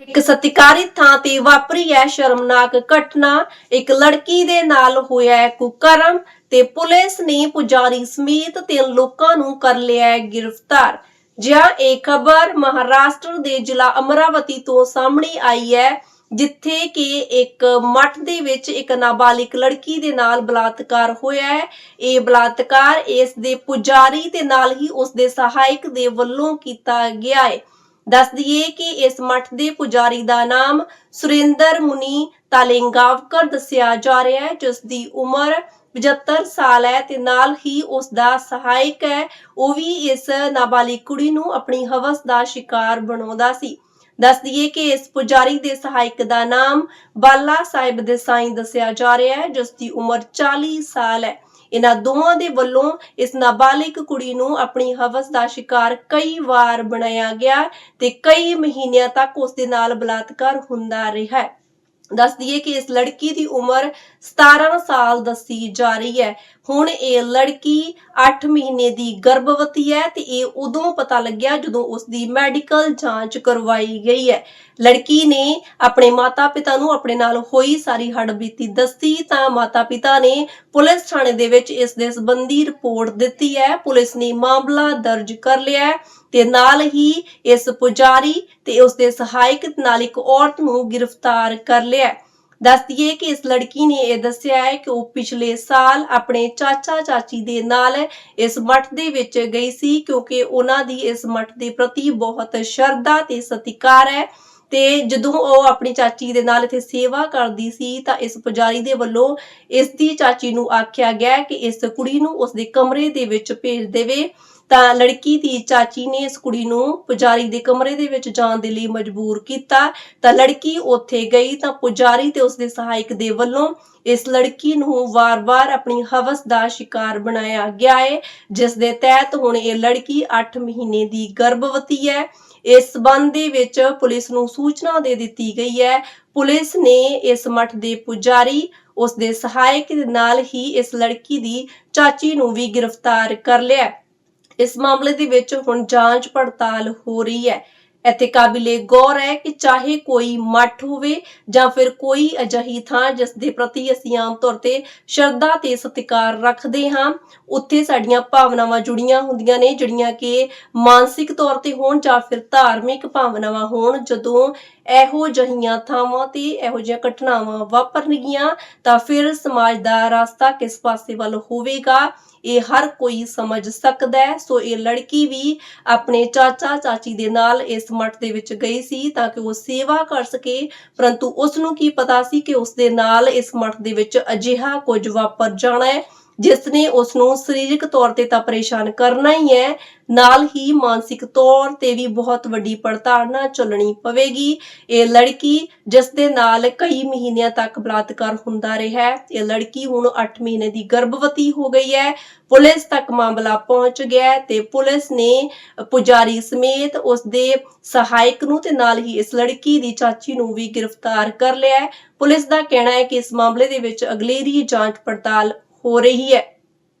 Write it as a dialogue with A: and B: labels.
A: ਇੱਕ ਸਤਿਕਾਰਿਤ ਥਾਂ ਤੇ ਵਾਪਰੀ ਹੈ ਸ਼ਰਮਨਾਕ ਘਟਨਾ। ਇੱਕ ਲੜਕੀ ਦੇ ਨਾਲ ਹੋਇਆ ਹੈ ਕੁਕਰਮ ਤੇ ਪੁਲਿਸ ਨੇ ਪੁਜਾਰੀ ਸਮੇਤ ਤਿੰਨ ਲੋਕਾਂ ਨੂੰ ਕਰ ਲਿਆ ਹੈ ਗ੍ਰਿਫਤਾਰ। ਜਿਹਾ ਇਹ ਖਬਰ ਮਹਾਰਾਸ਼ਟਰ ਦੇ ਜ਼ਿਲ੍ਹਾ ਅਮਰਾਵਤੀ ਤੋਂ ਸਾਹਮਣੇ ਆਈ ਹੈ, ਜਿੱਥੇ ਕਿ ਇੱਕ ਮੱਠ ਦੇ ਵਿੱਚ ਇੱਕ ਨਾਬਾਲਿਗ ਲੜਕੀ ਦੇ ਨਾਲ ਬਲਾਤਕਾਰ ਹੋਇਆ ਹੈ। ਇਹ ਬਲਾਤਕਾਰ ਇਸ ਦੇ ਪੁਜਾਰੀ ਤੇ ਨਾਲ ਹੀ ਉਸ ਦੇ ਸਹਾਇਕ ਦੇ ਵੱਲੋਂ ਕੀਤਾ ਗਿਆ ਹੈ। ਦੱਸ ਦਈਏ ਕਿ ਇਸ ਮੱਠ ਦੇ ਪੁਜਾਰੀ ਦਾ ਨਾਮ ਸੁਰਿੰਦਰ ਮੁਨੀ ਤਾਲੇਂਗਾਵਕਰ ਦੱਸਿਆ ਜਾ ਰਿਹਾ ਹੈ, ਜਿਸ ਦੀ ਉਮਰ 75 ਸਾਲ ਹੈ ਤੇ ਨਾਲ ਹੀ ਉਸ ਦਾ ਸਹਾਇਕ ਹੈ। ਉਹ ਵੀ ਇਸ ਨਾਬਾਲਿਗ ਕੁੜੀ ਨੂੰ ਆਪਣੀ ਹਵਸ ਦਾ ਸ਼ਿਕਾਰ ਬਣਾਉਂਦਾ ਸੀ। ਦੱਸ ਦਈਏ ਕਿ ਇਸ ਪੁਜਾਰੀ ਦੇ ਸਹਾਇਕ ਦਾ ਨਾਮ ਬਾਲਾ ਸਾਹਿਬ ਦੇ ਸਾਈਂ ਦੱਸਿਆ ਜਾ ਰਿਹਾ ਹੈ, ਜਿਸ ਦੀ ਉਮਰ 40 ਸਾਲ ਹੈ। ਇਹਨਾਂ ਦੋਵਾਂ ਦੇ ਵੱਲੋਂ ਇਸ ਨਾਬਾਲਿਗ ਕੁੜੀ ਨੂੰ ਆਪਣੀ ਹਵਸ ਦਾ ਸ਼ਿਕਾਰ ਕਈ ਵਾਰ ਬਣਾਇਆ ਗਿਆ ਤੇ ਕਈ ਮਹੀਨਿਆਂ ਤੱਕ ਉਸ ਦੇ ਨਾਲ ਬਲਾਤਕਾਰ ਹੁੰਦਾ ਰਿਹਾ ਹੈ। ਦੱਸ ਦਈਏ ਕਿ ਇਸ ਲੜਕੀ ਦੀ ਉਮਰ 17 ਸਾਲ ਦੱਸੀ ਜਾ ਰਹੀ ਹੈ। ਹੁਣ ਇਹ ਲੜਕੀ 8 ਮਹੀਨੇ ਦੀ ਗਰਭਵਤੀ ਹੈ ਤੇ ਇਹ ਉਦੋਂ ਪਤਾ ਲੱਗਿਆ ਜਦੋਂ ਉਸ ਦੀ ਮੈਡੀਕਲ ਜਾਂਚ ਕਰਵਾਈ ਗਈ ਹੈ। ਲੜਕੀ ਨੇ ਆਪਣੇ ਮਾਤਾ-ਪਿਤਾ ਨੂੰ ਆਪਣੇ ਨਾਲ ਹੋਈ ਸਾਰੀ ਹੱਡਬੀਤੀ ਦੱਸੀ ਤਾਂ ਮਾਤਾ-ਪਿਤਾ ਨੇ ਪੁਲਿਸ ਥਾਣੇ ਦੇ ਵਿੱਚ ਇਸ ਦੇ ਸੰਬੰਧੀ ਰਿਪੋਰਟ ਦਿੱਤੀ ਹੈ ਪੁਲਿਸ ਨੇ ਮਾਮਲਾ ਦਰਜ ਕਰ ਲਿਆ ਹੈ ਤੇ ਨਾਲ ਹੀ ਇਸ ਪੁਜਾਰੀ ਤੇ ਉਸ ਦੇ ਸਹਾਇਕ ਨਾਲ ਇੱਕ ਔਰਤ ਨੂੰ ਗ੍ਰਿਫਤਾਰ ਕਰ ਲਿਆ ਹੈ। ਦੱਸ ਦਈਏ ਕਿ ਇਸ ਲੜਕੀ ਨੇ ਇਹ ਦੱਸਿਆ ਹੈ ਕਿ ਉਹ ਪਿਛਲੇ ਸਾਲ ਆਪਣੇ ਚਾਚਾ ਚਾਚੀ ਦੇ ਨਾਲ ਇਸ ਮੱਠ ਦੇ ਵਿੱਚ ਗਈ ਸੀ ਕਿਉਂਕਿ ਉਹਨਾਂ ਦੀ ਇਸ ਮੱਠ ਦੇ ਪ੍ਰਤੀ ਬਹੁਤ ਸ਼ਰਧਾ ਤੇ ਸਤਿਕਾਰ ਹੈ ਤੇ ਜਦੋਂ ਉਹ ਆਪਣੀ ਚਾਚੀ ਦੇ ਨਾਲ ਇੱਥੇ ਸੇਵਾ ਕਰਦੀ ਸੀ, ਤਾਂ ਇਸ ਪੁਜਾਰੀ ਦੇ ਵੱਲੋਂ ਇਸ ਦੀ ਚਾਚੀ ਨੂੰ ਆਖਿਆ ਗਿਆ ਕਿ ਇਸ ਕੁੜੀ ਨੂੰ ਉਸ ਦੇ ਕਮਰੇ ਦੇ ਵਿੱਚ ਭੇਜ ਦੇਵੇ। ਤਾਂ ਲੜਕੀ ਦੀ ਚਾਚੀ ਨੇ ਇਸ ਕੁੜੀ ਨੂੰ ਪੁਜਾਰੀ ਦੇ ਕਮਰੇ ਦੇ ਵਿੱਚ ਜਾਣ ਦੇ ਲਈ ਮਜਬੂਰ ਕੀਤਾ। ਤਾਂ ਲੜਕੀ ਉੱਥੇ ਗਈ, ਤਾਂ ਪੁਜਾਰੀ ਤੇ ਉਸਦੇ ਸਹਾਇਕ ਦੇ ਵੱਲੋਂ ਇਸ ਲੜਕੀ ਨੂੰ ਵਾਰ-ਵਾਰ ਆਪਣੀ ਹਵਸ ਦਾ ਸ਼ਿਕਾਰ ਬਣਾਇਆ ਗਿਆ ਹੈ ਜਿਸ ਦੇ ਤਹਿਤ ਹੁਣ ਇਹ ਲੜਕੀ 8 ਮਹੀਨੇ ਦੀ ਗਰਭਵਤੀ ਹੈ। ਇਸ ਸਬੰਧ ਦੇ ਵਿੱਚ ਪੁਲਿਸ ਨੂੰ ਸੂਚਨਾ ਦੇ ਦਿੱਤੀ ਗਈ ਹੈ। ਪੁਲਿਸ ਨੇ ਇਸ ਮੱਠ ਦੇ ਪੁਜਾਰੀ, ਉਸ ਦੇ ਸਹਾਇਕ ਦੇ ਨਾਲ ਹੀ ਇਸ ਲੜਕੀ ਦੀ ਚਾਚੀ ਨੂੰ ਵੀ ਗ੍ਰਿਫਤਾਰ ਕਰ ਲਿਆ। ਇਸ ਮਾਮਲੇ ਦੇ ਵਿੱਚ ਹੁਣ ਜਾਂਚ ਪੜਤਾਲ ਹੋ ਰਹੀ ਹੈ। ਇੱਥੇ ਕਾਬਿਲੇ ਗੌਰ ਹੈ ਕਿ ਚਾਹੇ ਕੋਈ ਮੱਠ ਹੋਵੇ ਜਾਂ ਫਿਰ ਕੋਈ ਅਜਿਹੀ ਥਾਂ ਜਿਸ ਦੇ ਪ੍ਰਤੀ ਅਸੀਂ ਆਮ ਤੌਰ ਤੇ ਸ਼ਰਧਾ ਤੇ ਸਤਿਕਾਰ ਰੱਖਦੇ ਹਾਂ, ਉੱਥੇ ਸਾਡੀਆਂ ਭਾਵਨਾਵਾਂ ਜੁੜੀਆਂ ਹੁੰਦੀਆਂ ਨੇ, ਜਿਹੜੀਆਂ ਕਿ ਮਾਨਸਿਕ ਤੌਰ ਤੇ ਹੋਣ ਜਾਂ ਫਿਰ ਧਾਰਮਿਕ ਭਾਵਨਾਵਾਂ ਹੋਣ, ਜਦੋਂ ਇਹੋ ਜਹੀਆਂ ਥਾਵਾਂ ਤੇ ਇਹੋ ਜਿਹੀਆਂ ਘਟਨਾਵਾਂ ਵਾਪਰਨਗੀਆਂ ਤਾਂ ਫਿਰ ਸਮਾਜ ਦਾ ਰਸਤਾ ਕਿਸ ਪਾਸੇ ਵੱਲ ਹੋਵੇਗਾ, ਇਹ ਹਰ ਕੋਈ ਸਮਝ ਸਕਦਾ ਹੈ। ਸੋ ਇਹ ਲੜਕੀ ਵੀ ਆਪਣੇ ਚਾਚਾ ਚਾਚੀ ਦੇ ਨਾਲ ਇਸ ਮੱਠ ਦੇ ਵਿੱਚ ਗਈ ਸੀ ਤਾਂ ਕਿ ਉਹ ਸੇਵਾ ਕਰ ਸਕੇ, ਪਰੰਤੂ ਉਸ ਨੂੰ ਕੀ ਪਤਾ ਸੀ ਕਿ ਉਸ ਦੇ ਨਾਲ ਇਸ ਮੱਠ ਦੇ ਵਿੱਚ ਅਜਿਹਾ ਕੁਝ ਵਾਪਰ ਜਾਣਾ ਹੈ। ਜਿਸ ਨੇ ਉਸ ਨੂੰ ਸਰੀਰਕ ਤੌਰ ਤੇ ਤਾਂ ਪਰੇਸ਼ਾਨ ਕਰਨਾ ਹੀ ਹੈ, ਨਾਲ ਹੀ ਮਾਨਸਿਕ ਤੌਰ ਤੇ ਵੀ ਬਹੁਤ ਵੱਡੀ ਪੜਤਾੜਨਾ ਚੱਲਣੀ ਪਵੇਗੀ। ਇਹ ਲੜਕੀ ਜਿਸ ਦੇ ਨਾਲ ਕਈ ਮਹੀਨਿਆਂ ਤੱਕ ਬਲਾਤਕਾਰ ਹੁੰਦਾ ਰਿਹਾ ਇਹ ਲੜਕੀ ਹੁਣ 8 ਮਹੀਨੇ ਦੀ ਗਰਭਵਤੀ ਹੋ ਗਈ ਹੈ। ਪੁਲਿਸ ਤੱਕ ਮਾਮਲਾ ਪਹੁੰਚ ਗਿਆ ਤੇ ਪੁਲਿਸ ਨੇ ਪੁਜਾਰੀ ਸਮੇਤ ਉਸ ਦੇ ਸਹਾਇਕ ਨੂੰ ਤੇ ਨਾਲ ਹੀ ਇਸ ਲੜਕੀ ਦੀ ਚਾਚੀ ਨੂੰ ਵੀ ਗ੍ਰਿਫਤਾਰ ਕਰ ਲਿਆ ਪੁਲਿਸ ਦਾ ਕਹਿਣਾ ਹੈ ਕਿ ਇਸ ਮਾਮਲੇ ਦੇ ਵਿੱਚ ਅਗਲੇਰੀ ਜਾਂਚ ਪੜਤਾਲ ਹੋ ਰਹੀ ਹੈ।